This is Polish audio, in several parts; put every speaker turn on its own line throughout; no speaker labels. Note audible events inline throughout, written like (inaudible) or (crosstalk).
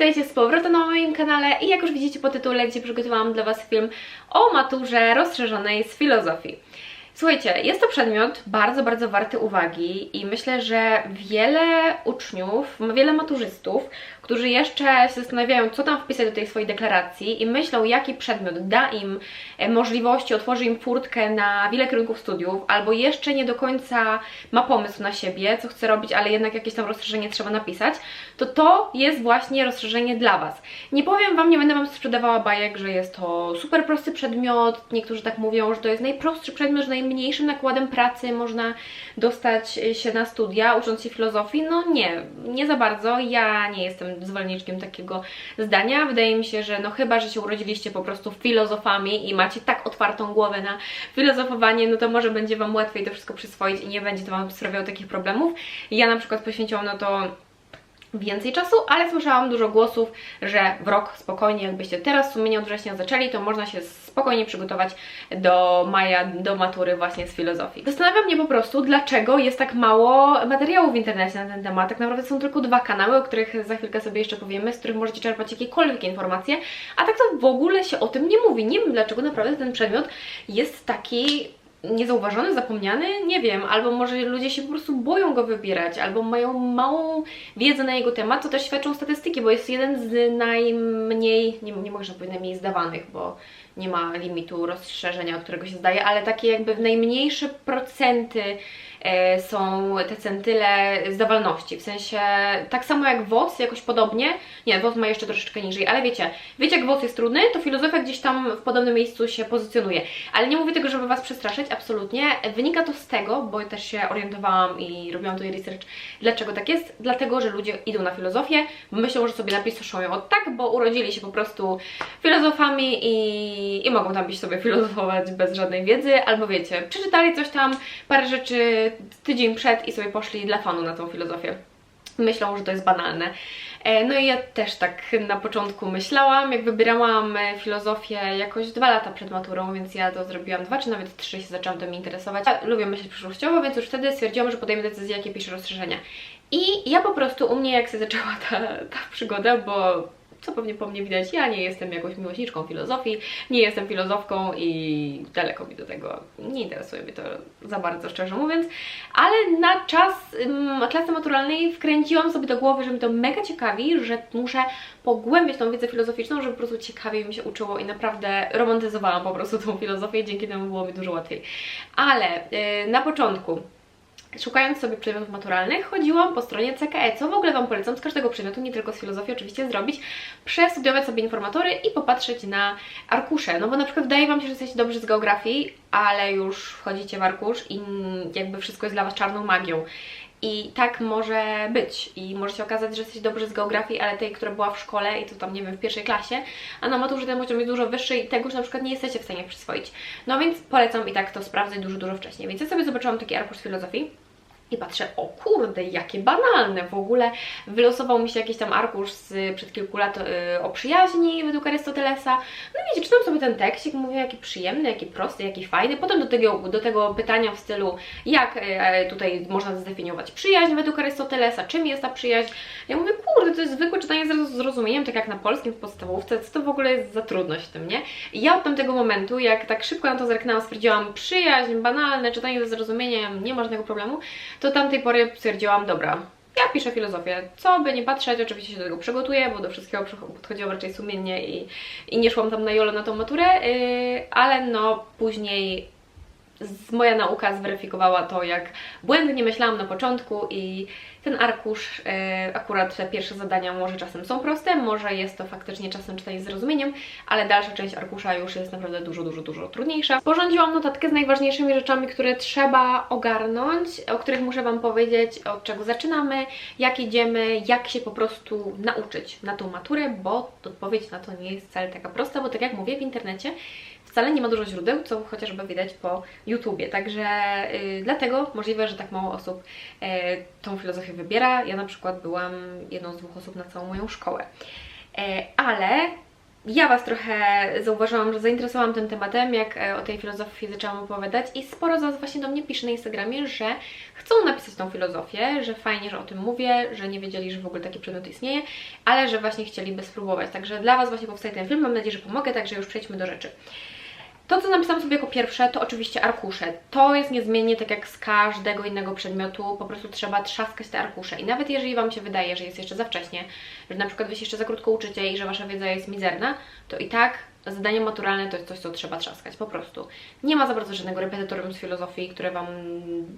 witajcie z powrotem na moim kanale i jak już widzicie po tytule, gdzie przygotowałam dla Was film o maturze rozszerzonej z filozofii. Słuchajcie, jest to przedmiot bardzo, bardzo warty uwagi i myślę, że wiele uczniów, wiele maturzystów, którzy jeszcze się zastanawiają, co tam wpisać do tej swojej deklaracji i myślą, jaki przedmiot da im e, możliwości, otworzy im furtkę na wiele kierunków studiów, albo jeszcze nie do końca ma pomysł na siebie, co chce robić, ale jednak jakieś tam rozszerzenie trzeba napisać, to to jest właśnie rozszerzenie dla Was. Nie powiem Wam, nie będę Wam sprzedawała bajek, że jest to super prosty przedmiot, niektórzy tak mówią, że to jest najprostszy przedmiot, że najmniejszym nakładem pracy można dostać się na studia, ucząc się filozofii. No nie, nie za bardzo. Ja nie jestem zwolenniczkiem takiego zdania. Wydaje mi się, że no chyba, że się urodziliście po prostu filozofami i macie tak otwartą głowę na filozofowanie, no to może będzie Wam łatwiej to wszystko przyswoić i nie będzie to Wam sprawiało takich problemów. Ja na przykład poświęciłam na to więcej czasu, ale słyszałam dużo głosów, że w rok spokojnie, jakbyście teraz w sumie od września zaczęli, to można się spokojnie przygotować do maja, do matury właśnie z filozofii. Zastanawia mnie po prostu, dlaczego jest tak mało materiałów w internecie na ten temat. Tak naprawdę są tylko dwa kanały, o których za chwilkę sobie jeszcze powiemy, z których możecie czerpać jakiekolwiek informacje, a tak to w ogóle się o tym nie mówi. Nie wiem, dlaczego naprawdę ten przedmiot jest taki niezauważony, zapomniany, nie wiem, albo może ludzie się po prostu boją go wybierać, albo mają małą wiedzę na jego temat, co też świadczą statystyki, bo jest jeden z najmniej, nie, nie można powiedzieć najmniej zdawanych, bo nie ma limitu rozszerzenia, od którego się zdaje, ale takie jakby najmniejsze procenty są te centyle zdawalności, w sensie tak samo jak WOC, jakoś podobnie, nie, WOC ma jeszcze troszeczkę niżej, ale wiecie, wiecie jak WOC jest trudny, to filozofia gdzieś tam w podobnym miejscu się pozycjonuje, ale nie mówię tego, żeby Was przestraszyć, absolutnie, wynika to z tego, bo też się orientowałam i robiłam tutaj research, dlaczego tak jest, dlatego, że ludzie idą na filozofię, myślą, że sobie napiszą ją od tak, bo urodzili się po prostu filozofami i, i mogą tam być sobie filozofować bez żadnej wiedzy, albo wiecie, przeczytali coś tam, parę rzeczy tydzień przed i sobie poszli dla fanu na tą filozofię. Myślą, że to jest banalne. E, no i ja też tak na początku myślałam, jak wybierałam e, filozofię jakoś dwa lata przed maturą, więc ja to zrobiłam dwa czy nawet trzy się zaczęłam tym interesować. Ja lubię myśleć przyszłościowo, więc już wtedy stwierdziłam, że podejmę decyzję, jakie piszę rozszerzenia. I ja po prostu u mnie jak się zaczęła ta, ta przygoda, bo co pewnie po mnie widać, ja nie jestem jakąś miłośniczką filozofii, nie jestem filozofką i daleko mi do tego, nie interesuje mnie to za bardzo, szczerze mówiąc, ale na czas um, klasy maturalnej wkręciłam sobie do głowy, że mi to mega ciekawi, że muszę pogłębiać tą wiedzę filozoficzną, żeby po prostu ciekawie mi się uczyło i naprawdę romantyzowałam po prostu tą filozofię, dzięki temu było mi dużo łatwiej. Ale yy, na początku Szukając sobie przedmiotów maturalnych, chodziłam po stronie CKE, co w ogóle Wam polecam z każdego przedmiotu, nie tylko z filozofii oczywiście zrobić, przestudiować sobie informatory i popatrzeć na arkusze, no bo na przykład wydaje Wam się, że jesteście dobrzy z geografii, ale już wchodzicie w arkusz i jakby wszystko jest dla Was czarną magią. I tak może być. I może się okazać, że jesteś dobry z geografii, ale tej, która była w szkole i to tam, nie wiem, w pierwszej klasie, a na maturze ten poziom jest dużo wyższy i tego już na przykład nie jesteście w stanie przyswoić. No więc polecam i tak to sprawdzać dużo, dużo wcześniej. Więc ja sobie zobaczyłam taki arkusz filozofii i patrzę, o kurde, jakie banalne. W ogóle wylosował mi się jakiś tam arkusz z, przed kilku lat yy, o przyjaźni według Arystotelesa. No wiecie, czytam sobie ten tekstik, mówię, jaki przyjemny, jaki prosty, jaki fajny. Potem do tego, do tego pytania w stylu, jak yy, tutaj można zdefiniować przyjaźń według Arystotelesa, czym jest ta przyjaźń. Ja mówię, kurde, to jest zwykłe czytanie z zrozumieniem, tak jak na polskim w podstawówce, co to w ogóle jest za trudność w tym, nie? I ja od tamtego momentu, jak tak szybko na to zerknęłam, stwierdziłam, przyjaźń, banalne, czytanie ze zrozumieniem, nie ma żadnego problemu, to tamtej pory stwierdziłam, dobra, ja piszę filozofię, co by nie patrzeć, oczywiście się do tego przygotuję, bo do wszystkiego podchodziłam raczej sumiennie i, i nie szłam tam na jolo na tą maturę, yy, ale no później moja nauka zweryfikowała to, jak błędnie myślałam na początku i ten arkusz, e, akurat te pierwsze zadania może czasem są proste, może jest to faktycznie czasem czytanie z zrozumieniem, ale dalsza część arkusza już jest naprawdę dużo, dużo, dużo trudniejsza. Porządziłam notatkę z najważniejszymi rzeczami, które trzeba ogarnąć, o których muszę Wam powiedzieć, od czego zaczynamy, jak idziemy, jak się po prostu nauczyć na tą maturę, bo odpowiedź na to nie jest wcale taka prosta, bo tak jak mówię w internecie, wcale nie ma dużo źródeł, co chociażby widać po YouTubie. Także yy, dlatego możliwe, że tak mało osób yy, tą filozofię wybiera. Ja na przykład byłam jedną z dwóch osób na całą moją szkołę. Yy, ale ja Was trochę zauważyłam, że zainteresowałam tym tematem, jak e, o tej filozofii zaczęłam opowiadać i sporo z Was właśnie do mnie pisze na Instagramie, że chcą napisać tą filozofię, że fajnie, że o tym mówię, że nie wiedzieli, że w ogóle taki przedmiot istnieje, ale że właśnie chcieliby spróbować. Także dla Was właśnie powstaje ten film, mam nadzieję, że pomogę, także już przejdźmy do rzeczy. To, co napisałam sobie jako pierwsze, to oczywiście arkusze. To jest niezmiennie tak jak z każdego innego przedmiotu, po prostu trzeba trzaskać te arkusze. I nawet jeżeli Wam się wydaje, że jest jeszcze za wcześnie, że na przykład Wy się jeszcze za krótko uczycie i że Wasza wiedza jest mizerna, to i tak zadanie maturalne to jest coś, co trzeba trzaskać, po prostu. Nie ma za bardzo żadnego repetytorium z filozofii, które Wam,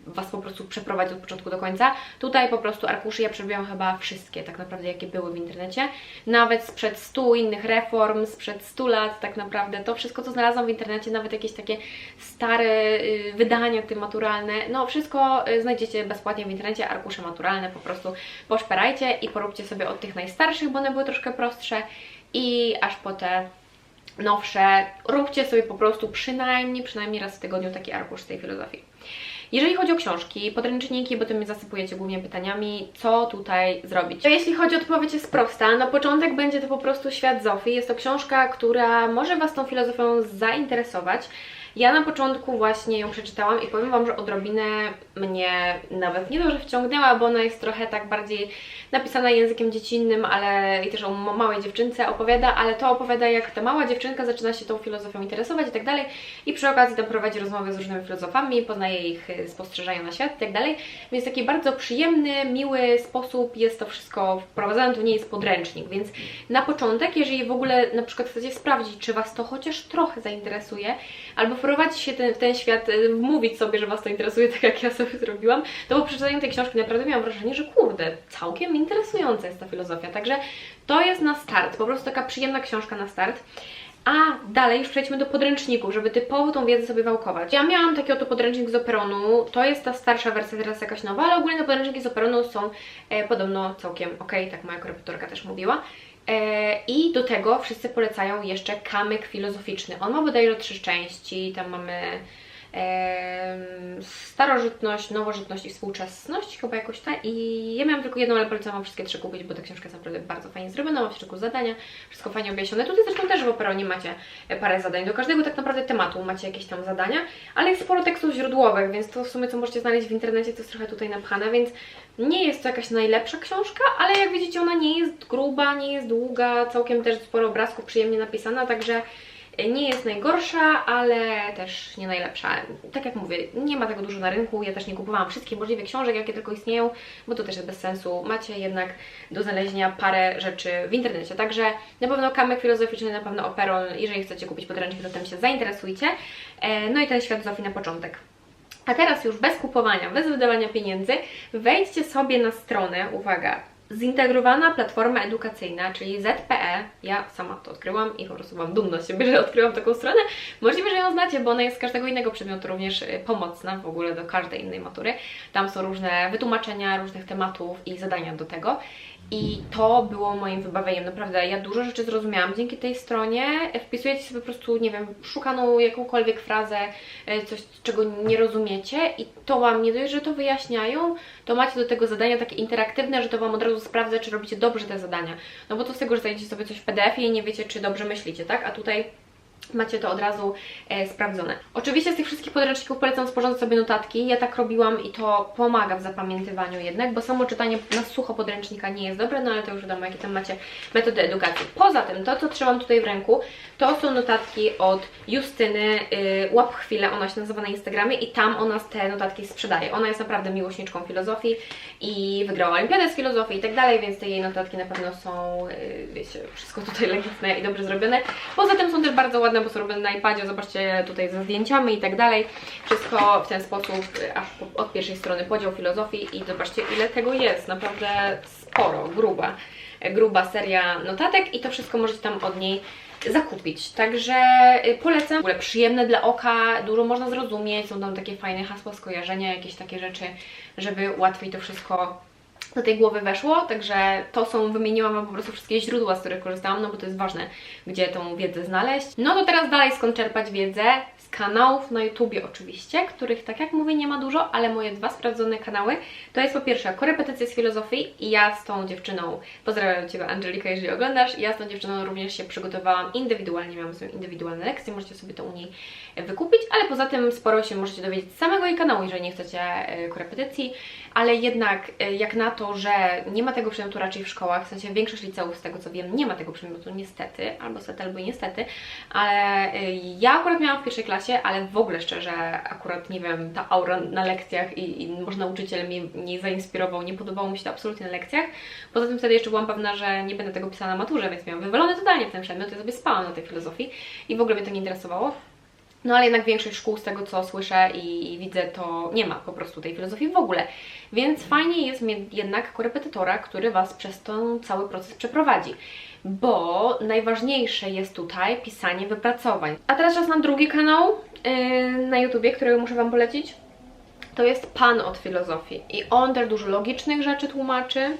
Was po prostu przeprowadzi od początku do końca. Tutaj po prostu arkuszy ja przebiłam chyba wszystkie, tak naprawdę, jakie były w internecie. Nawet sprzed 100 innych reform, sprzed 100 lat, tak naprawdę. To wszystko, co znalazłam w internecie, nawet jakieś takie stare y, wydania, te maturalne, no wszystko y, znajdziecie bezpłatnie w internecie, arkusze maturalne, po prostu poszperajcie i poróbcie sobie od tych najstarszych, bo one były troszkę prostsze i aż po te nowsze, róbcie sobie po prostu przynajmniej, przynajmniej raz w tygodniu taki arkusz z tej filozofii. Jeżeli chodzi o książki, podręczniki, bo Ty mnie zasypujecie głównie pytaniami, co tutaj zrobić? To jeśli chodzi o odpowiedź jest prosta. Na początek będzie to po prostu Świat Zofii. Jest to książka, która może Was tą filozofią zainteresować. Ja na początku właśnie ją przeczytałam i powiem Wam, że odrobinę mnie nawet nie to, wciągnęła, bo ona jest trochę tak bardziej napisana językiem dziecinnym, ale i też o małej dziewczynce opowiada, ale to opowiada jak ta mała dziewczynka zaczyna się tą filozofią interesować i tak dalej. I przy okazji tam prowadzi rozmowy z różnymi filozofami, poznaje ich y, spostrzeżenia na świat i tak dalej, więc taki bardzo przyjemny, miły sposób jest to wszystko wprowadzone, to nie jest podręcznik, więc na początek, jeżeli w ogóle na przykład chcecie sprawdzić, czy Was to chociaż trochę zainteresuje, albo wprowadzić się ten, w ten świat, y, mówić sobie, że Was to interesuje, tak jak ja sobie zrobiłam, to po przeczytaniu tej książki naprawdę miałam wrażenie, że kurde, całkiem interesująca jest ta filozofia. Także to jest na start, po prostu taka przyjemna książka na start. A dalej już przejdźmy do podręczników, żeby typowo tą wiedzę sobie wałkować. Ja miałam taki oto podręcznik z Operonu, to jest ta starsza wersja, teraz jakaś nowa, ale ogólnie te podręczniki z Operonu są e, podobno całkiem ok, tak moja korepetorka też mówiła. E, I do tego wszyscy polecają jeszcze kamyk filozoficzny. On ma bodajże trzy części, tam mamy starożytność, nowożytność i współczesność, chyba jakoś tak. I ja miałam tylko jedną, ale polecam Wam wszystkie trzy kupić, bo ta książka jest naprawdę bardzo fajnie zrobiona, ma w środku zadania, wszystko fajnie objaśnione. Tutaj zresztą też w Operonie macie parę zadań, do każdego tak naprawdę tematu macie jakieś tam zadania, ale jest sporo tekstów źródłowych, więc to w sumie co możecie znaleźć w internecie to jest trochę tutaj napchane, więc nie jest to jakaś najlepsza książka, ale jak widzicie ona nie jest gruba, nie jest długa, całkiem też sporo obrazków, przyjemnie napisana, także nie jest najgorsza, ale też nie najlepsza. Tak jak mówię, nie ma tego dużo na rynku, ja też nie kupowałam wszystkich możliwych książek, jakie tylko istnieją, bo to też jest bez sensu. Macie jednak do znalezienia parę rzeczy w internecie, także na pewno kamek filozoficzny, na pewno operon, jeżeli chcecie kupić podręcznik, to tym się zainteresujcie. E, no i ten świat Zofii na początek. A teraz już bez kupowania, bez wydawania pieniędzy, wejdźcie sobie na stronę, uwaga, zintegrowana platforma edukacyjna, czyli ZPE. Ja sama to odkryłam i po prostu mam dumność siebie, (laughs) że odkryłam taką stronę. Możliwe, że ją znacie, bo ona jest z każdego innego przedmiotu również y, pomocna w ogóle do każdej innej matury. Tam są różne wytłumaczenia różnych tematów i zadania do tego. I to było moim wybawieniem. Naprawdę, ja dużo rzeczy zrozumiałam dzięki tej stronie. Wpisujecie sobie po prostu, nie wiem, szukaną jakąkolwiek frazę, e, coś, czego nie rozumiecie i to Wam nie dość, że to wyjaśniają, to macie do tego zadania takie interaktywne, że to Wam od razu sprawdza, czy robicie dobrze te zadania. No bo to z tego, że znajdziecie sobie coś w PDF-ie i nie wiecie, czy dobrze myślicie, tak? A tutaj macie to od razu e, sprawdzone. Oczywiście z tych wszystkich podręczników polecam sporządzać sobie notatki. Ja tak robiłam i to pomaga w zapamiętywaniu jednak, bo samo czytanie na sucho podręcznika nie jest dobre, no ale to już wiadomo, jakie tam macie metody edukacji. Poza tym, to co trzymam tutaj w ręku, to są notatki od Justyny y, Łap Chwilę, ona się nazywa na Instagramie i tam ona te notatki sprzedaje. Ona jest naprawdę miłośniczką filozofii i wygrała olimpiadę z filozofii i tak dalej, więc te jej notatki na pewno są, y, wiecie, wszystko tutaj (laughs) legitne i dobrze zrobione. Poza tym są też bardzo ładne bo są robione na iPadzie, zobaczcie tutaj ze zdjęciami i tak dalej. Wszystko w ten sposób, aż od pierwszej strony podział filozofii i zobaczcie ile tego jest, naprawdę sporo, gruba, gruba seria notatek i to wszystko możecie tam od niej zakupić. Także y, polecam. W ogóle przyjemne dla oka, dużo można zrozumieć, są tam takie fajne hasła, skojarzenia, jakieś takie rzeczy, żeby łatwiej to wszystko do tej głowy weszło, także to są, wymieniłam Wam po prostu wszystkie źródła, z których korzystałam, no bo to jest ważne, gdzie tą wiedzę znaleźć. No to teraz dalej skąd czerpać wiedzę? Kanałów na YouTubie oczywiście, których tak jak mówię nie ma dużo, ale moje dwa sprawdzone kanały to jest po pierwsze korepetycje z filozofii i ja z tą dziewczyną, pozdrawiam Ciebie Angelika, jeżeli oglądasz, ja z tą dziewczyną również się przygotowałam indywidualnie, miałam sobie indywidualne lekcje, możecie sobie to u niej wykupić, ale poza tym sporo się możecie dowiedzieć z samego jej kanału, jeżeli nie chcecie e, korepetycji, ale jednak e, jak na to, że nie ma tego przedmiotu raczej w szkołach, w sensie większość liceów z tego co wiem nie ma tego przedmiotu niestety, albo stety, albo niestety, ale e, ja akurat miałam w pierwszej klasie, ale w ogóle szczerze akurat nie wiem, ta aura na lekcjach i, i może nauczyciel mnie nie zainspirował, nie podobało mi się to absolutnie na lekcjach. Poza tym wtedy jeszcze byłam pewna, że nie będę tego pisała na maturze, więc miałam wywalone totalnie w ten przedmiot, ja sobie spałam na tej filozofii i w ogóle mnie to nie interesowało. No ale jednak większość szkół, z tego co słyszę i widzę, to nie ma po prostu tej filozofii w ogóle. Więc fajnie jest mieć jednak korepetytora, który Was przez ten cały proces przeprowadzi. Bo najważniejsze jest tutaj pisanie wypracowań. A teraz czas na drugi kanał yy, na YouTubie, którego muszę Wam polecić. To jest Pan od filozofii. I on też dużo logicznych rzeczy tłumaczy,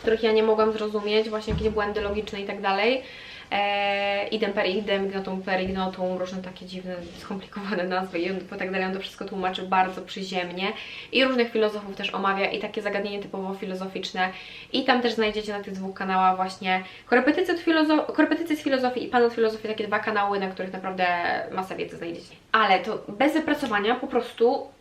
których ja nie mogłam zrozumieć, właśnie jakieś błędy logiczne i tak dalej e, idem per idem, ignotum per ignotum, różne takie dziwne, skomplikowane nazwy i on tak dalej, on to wszystko tłumaczy bardzo przyziemnie i różnych filozofów też omawia i takie zagadnienie typowo filozoficzne i tam też znajdziecie na tych dwóch kanałach właśnie korepetycje z filozofii i pan od filozofii, takie dwa kanały, na których naprawdę masa wiedzy znajdziecie. Ale to bez wypracowania po prostu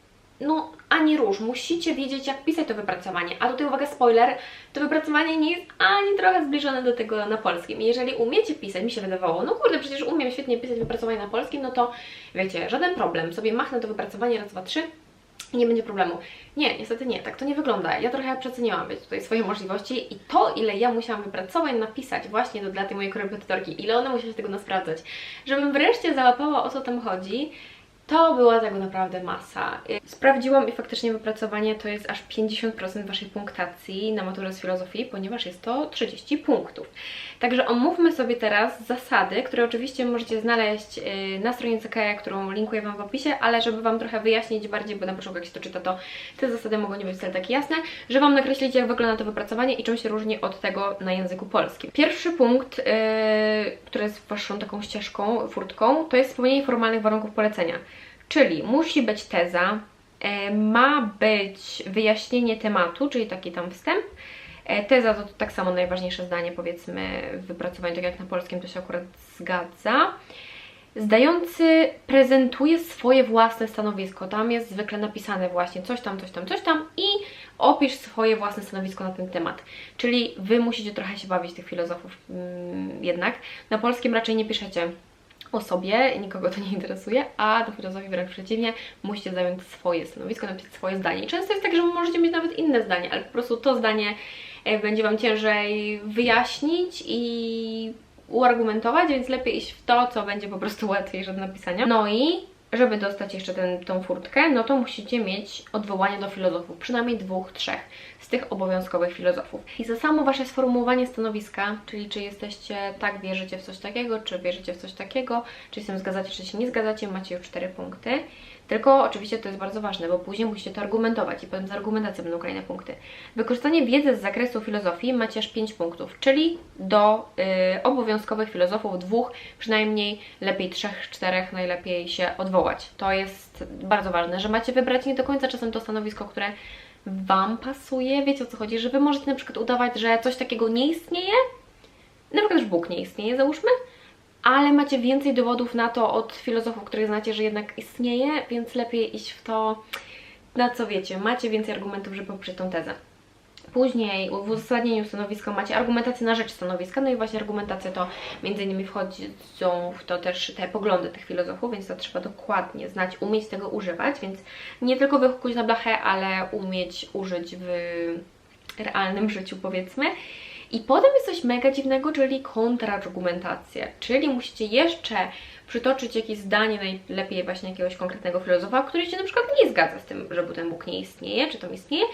no ani róż, musicie wiedzieć jak pisać to wypracowanie, a tutaj uwaga spoiler, to wypracowanie nie jest ani trochę zbliżone do tego na polskim. Jeżeli umiecie pisać, mi się wydawało, no kurde, przecież umiem świetnie pisać wypracowanie na polskim, no to wiecie, żaden problem, sobie machnę to wypracowanie raz, dwa, trzy i nie będzie problemu. Nie, niestety nie, tak to nie wygląda. Ja trochę przeceniłam wiecie, tutaj swoje możliwości i to, ile ja musiałam wypracowań napisać właśnie do, dla tej mojej korepetytorki, ile ona musiała się tego nasprawdzać, żebym wreszcie załapała o co tam chodzi, to była tego naprawdę masa. Sprawdziłam i faktycznie wypracowanie to jest aż 50% Waszej punktacji na maturze z filozofii, ponieważ jest to 30 punktów. Także omówmy sobie teraz zasady, które oczywiście możecie znaleźć y, na stronie CKE, którą linkuję Wam w opisie, ale żeby Wam trochę wyjaśnić bardziej, bo na początku jak się to czyta, to te zasady mogą nie być wcale takie jasne, że Wam nakreślić jak wygląda to wypracowanie i czym się różni od tego na języku polskim. Pierwszy punkt, yy, który jest Waszą taką ścieżką, furtką, to jest spełnienie formalnych warunków polecenia. Czyli musi być teza, e, ma być wyjaśnienie tematu, czyli taki tam wstęp. E, teza to tak samo najważniejsze zdanie, powiedzmy, w wypracowaniu, tak jak na polskim to się akurat zgadza. Zdający prezentuje swoje własne stanowisko. Tam jest zwykle napisane właśnie coś tam, coś tam, coś tam i opisz swoje własne stanowisko na ten temat. Czyli Wy musicie trochę się bawić tych filozofów mm, jednak. Na polskim raczej nie piszecie o sobie, nikogo to nie interesuje, a do filozofii wręcz przeciwnie, musicie zająć swoje stanowisko, napisać swoje zdanie. I często jest tak, że możecie mieć nawet inne zdanie, ale po prostu to zdanie będzie Wam ciężej wyjaśnić i uargumentować, więc lepiej iść w to, co będzie po prostu łatwiejsze do napisania. No i żeby dostać jeszcze tą furtkę, no to musicie mieć odwołanie do filozofów, przynajmniej dwóch, trzech tych obowiązkowych filozofów. I za samo Wasze sformułowanie stanowiska, czyli czy jesteście, tak, wierzycie w coś takiego, czy wierzycie w coś takiego, czy się zgadzacie, czy się nie zgadzacie, macie już cztery punkty. Tylko oczywiście to jest bardzo ważne, bo później musicie to argumentować i potem z argumentacji będą kolejne punkty. Wykorzystanie wiedzy z zakresu filozofii macie aż 5 punktów, czyli do y, obowiązkowych filozofów dwóch, przynajmniej lepiej trzech, czterech najlepiej się odwołać. To jest bardzo ważne, że macie wybrać nie do końca czasem to stanowisko, które Wam pasuje, wiecie o co chodzi, że Wy możecie na przykład udawać, że coś takiego nie istnieje, na przykład, że Bóg nie istnieje, załóżmy, ale macie więcej dowodów na to od filozofów, których znacie, że jednak istnieje, więc lepiej iść w to, na co wiecie. Macie więcej argumentów, żeby poprzeć tą tezę. Później w uzasadnieniu stanowiska macie argumentację na rzecz stanowiska, no i właśnie argumentacja to między innymi wchodzą w to też te poglądy tych filozofów, więc to trzeba dokładnie znać, umieć tego używać, więc nie tylko wychukuć na blachę, ale umieć użyć w realnym życiu powiedzmy. I potem jest coś mega dziwnego, czyli kontrargumentacja, czyli musicie jeszcze przytoczyć jakieś zdanie, najlepiej właśnie jakiegoś konkretnego filozofa, który się na przykład nie zgadza z tym, że Bóg nie istnieje, czy to istnieje,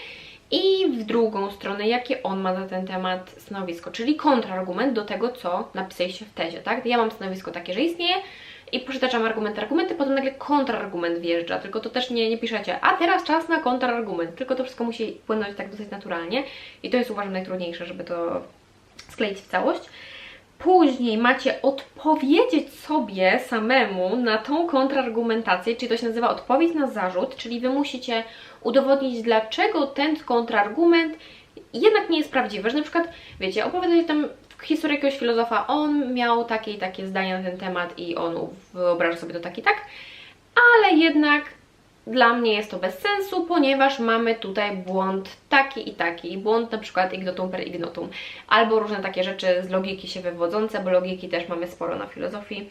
i w drugą stronę, jakie on ma na ten temat stanowisko, czyli kontrargument do tego, co napisaliście w tezie, tak? Ja mam stanowisko takie, że istnieje i przytaczam argumenty, argumenty, potem nagle kontrargument wjeżdża, tylko to też nie, nie piszecie, a teraz czas na kontrargument, tylko to wszystko musi płynąć tak dosyć naturalnie i to jest uważam najtrudniejsze, żeby to skleić w całość. Później macie odpowiedzieć sobie samemu na tą kontrargumentację, czyli to się nazywa odpowiedź na zarzut, czyli Wy musicie udowodnić, dlaczego ten kontrargument jednak nie jest prawdziwy, że na przykład, wiecie, opowiadacie tam historię jakiegoś filozofa, on miał takie i takie zdania na ten temat i on wyobraża sobie to tak i tak, ale jednak dla mnie jest to bez sensu, ponieważ mamy tutaj błąd taki i taki, błąd na przykład ignotum per ignotum, albo różne takie rzeczy z logiki się wywodzące, bo logiki też mamy sporo na filozofii.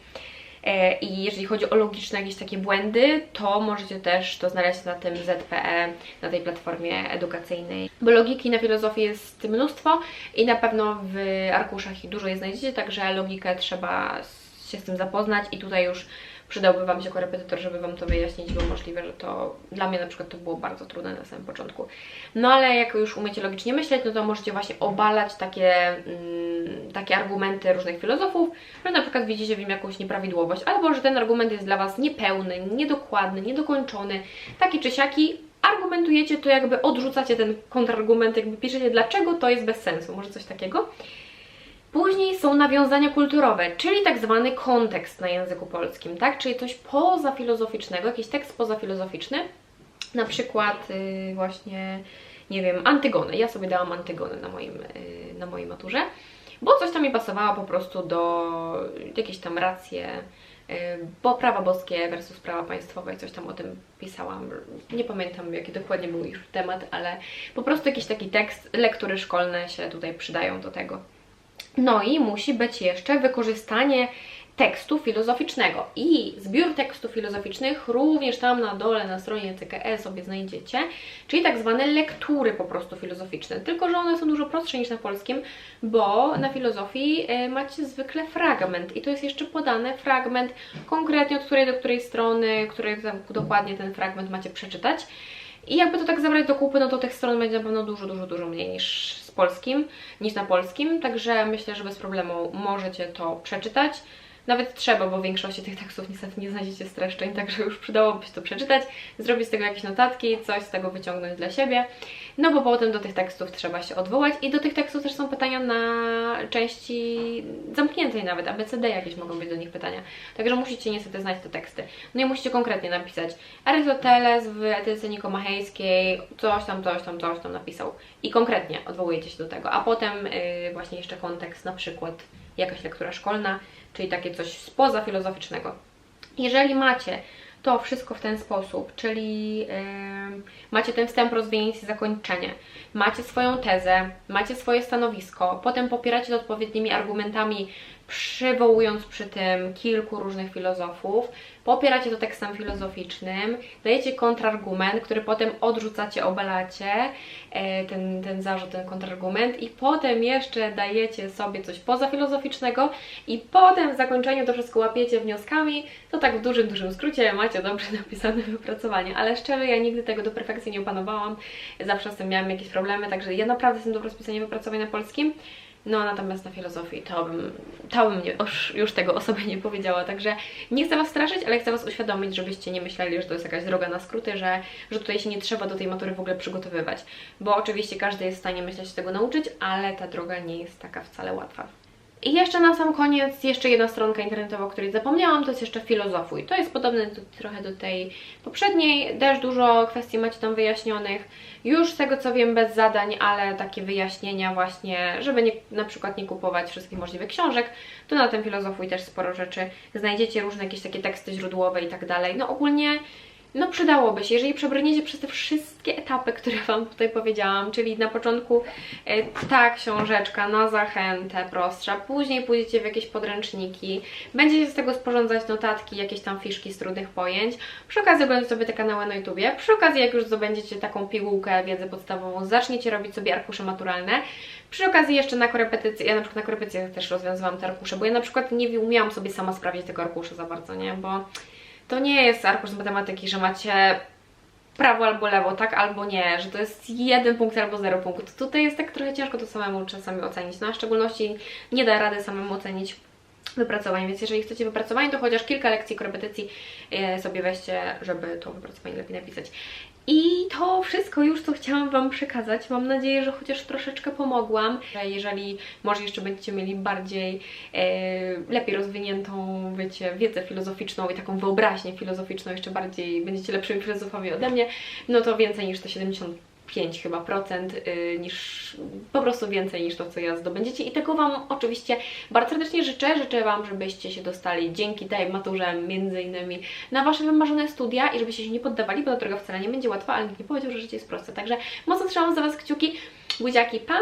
E, I jeżeli chodzi o logiczne jakieś takie błędy, to możecie też to znaleźć na tym ZPE, na tej platformie edukacyjnej. Bo logiki na filozofii jest mnóstwo i na pewno w arkuszach ich dużo je znajdziecie, także logikę trzeba się z tym zapoznać i tutaj już przydałby Wam się korepetytor, żeby Wam to wyjaśnić, bo możliwe, że to dla mnie na przykład to było bardzo trudne na samym początku. No ale jak już umiecie logicznie myśleć, no to możecie właśnie obalać takie, mm, takie argumenty różnych filozofów, że na przykład widzicie w nim jakąś nieprawidłowość, albo że ten argument jest dla Was niepełny, niedokładny, niedokończony, taki czy siaki, argumentujecie, to jakby odrzucacie ten kontrargument, jakby piszecie, dlaczego to jest bez sensu, może coś takiego. Później są nawiązania kulturowe, czyli tak zwany kontekst na języku polskim, tak? Czyli coś pozafilozoficznego, jakiś tekst pozafilozoficzny, na przykład yy, właśnie, nie wiem, Antygony. Ja sobie dałam Antygony na, moim, yy, na mojej maturze, bo coś tam mi pasowało po prostu do jakiejś tam racje, yy, bo prawa boskie versus prawa państwowe i coś tam o tym pisałam. Nie pamiętam jaki dokładnie był ich temat, ale po prostu jakiś taki tekst, lektury szkolne się tutaj przydają do tego. No i musi być jeszcze wykorzystanie tekstu filozoficznego. I zbiór tekstów filozoficznych również tam na dole na stronie CKE sobie znajdziecie, czyli tak zwane lektury po prostu filozoficzne. Tylko, że one są dużo prostsze niż na polskim, bo na filozofii e, macie zwykle fragment i to jest jeszcze podane fragment konkretnie od której do której strony, który dokładnie ten fragment macie przeczytać. I jakby to tak zabrać do kupy, no to tych stron będzie na pewno dużo, dużo, dużo mniej niż z polskim, niż na polskim, także myślę, że bez problemu możecie to przeczytać. Nawet trzeba, bo w większości tych tekstów niestety nie znajdziecie streszczeń, także już przydałoby się to przeczytać, zrobić z tego jakieś notatki, coś z tego wyciągnąć dla siebie, no bo potem do tych tekstów trzeba się odwołać i do tych tekstów też są pytania na części zamkniętej nawet, ABCD jakieś mogą być do nich pytania, także musicie niestety znać te teksty. No i musicie konkretnie napisać Arystoteles w etyce nikomachejskiej coś tam, coś tam, coś tam napisał. I konkretnie odwołujecie się do tego, a potem yy, właśnie jeszcze kontekst, na przykład jakaś lektura szkolna, czyli takie coś spoza filozoficznego. Jeżeli macie to wszystko w ten sposób, czyli yy, macie ten wstęp, rozwinięcie, zakończenie, macie swoją tezę, macie swoje stanowisko, potem popieracie to odpowiednimi argumentami, przywołując przy tym kilku różnych filozofów, popieracie to tekstem filozoficznym, dajecie kontrargument, który potem odrzucacie, obalacie, e, ten, ten zarzut, ten kontrargument i potem jeszcze dajecie sobie coś pozafilozoficznego i potem w zakończeniu to wszystko łapiecie wnioskami, to tak w dużym, dużym skrócie macie dobrze (laughs) napisane wypracowanie, ale szczerze ja nigdy tego do perfekcji nie opanowałam, zawsze z tym miałam jakieś problemy, także ja naprawdę jestem do rozpisania wypracowań na polskim, no natomiast na filozofii to bym, to bym nie, już, już tego o sobie nie powiedziała, także nie chcę Was straszyć, ale chcę Was uświadomić, żebyście nie myśleli, że to jest jakaś droga na skróty, że, że tutaj się nie trzeba do tej matury w ogóle przygotowywać, bo oczywiście każdy jest w stanie myśleć się tego nauczyć, ale ta droga nie jest taka wcale łatwa. I jeszcze na sam koniec, jeszcze jedna stronka internetowa, o której zapomniałam, to jest jeszcze Filozofuj. To jest podobne do, trochę do tej poprzedniej, też dużo kwestii macie tam wyjaśnionych. Już z tego co wiem bez zadań, ale takie wyjaśnienia właśnie, żeby nie, na przykład nie kupować wszystkich możliwych książek, to na tym Filozofuj też sporo rzeczy. Znajdziecie różne jakieś takie teksty źródłowe i tak dalej. No ogólnie no przydałoby się, jeżeli przebrniecie przez te wszystkie etapy, które Wam tutaj powiedziałam, czyli na początku e, ta książeczka na zachętę prostsza, później pójdziecie w jakieś podręczniki, będziecie z tego sporządzać notatki, jakieś tam fiszki z trudnych pojęć, przy okazji oglądać sobie te kanały na YouTubie, przy okazji jak już zdobędziecie taką pigułkę wiedzy podstawową, zaczniecie robić sobie arkusze maturalne, przy okazji jeszcze na korepetycje, ja na przykład na korepetycjach też rozwiązywałam te arkusze, bo ja na przykład nie umiałam sobie sama sprawdzić tego arkusza za bardzo, nie, bo to nie jest arkusz matematyki, że macie prawo albo lewo, tak albo nie, że to jest jeden punkt albo zero punktów. Tutaj jest tak trochę ciężko to samemu czasami ocenić, no a w szczególności nie da rady samemu ocenić wypracowań, więc jeżeli chcecie wypracowanie, to chociaż kilka lekcji korepetycji e, sobie weźcie, żeby to wypracowanie lepiej napisać. I to wszystko już, co chciałam Wam przekazać. Mam nadzieję, że chociaż troszeczkę pomogłam. Że Jeżeli może jeszcze będziecie mieli bardziej, e, lepiej rozwiniętą, wiecie, wiedzę filozoficzną i taką wyobraźnię filozoficzną, jeszcze bardziej będziecie lepszymi filozofami ode mnie, no to więcej niż te 70 5 chyba procent, y, niż po prostu więcej niż to, co ja zdobędziecie. I tego Wam oczywiście bardzo serdecznie życzę. Życzę Wam, żebyście się dostali dzięki tej maturze między innymi na Wasze wymarzone studia i żebyście się nie poddawali, bo ta droga wcale nie będzie łatwa, ale nikt nie powiedział, że życie jest proste. Także mocno trzymam za Was kciuki. Buziaki, pa!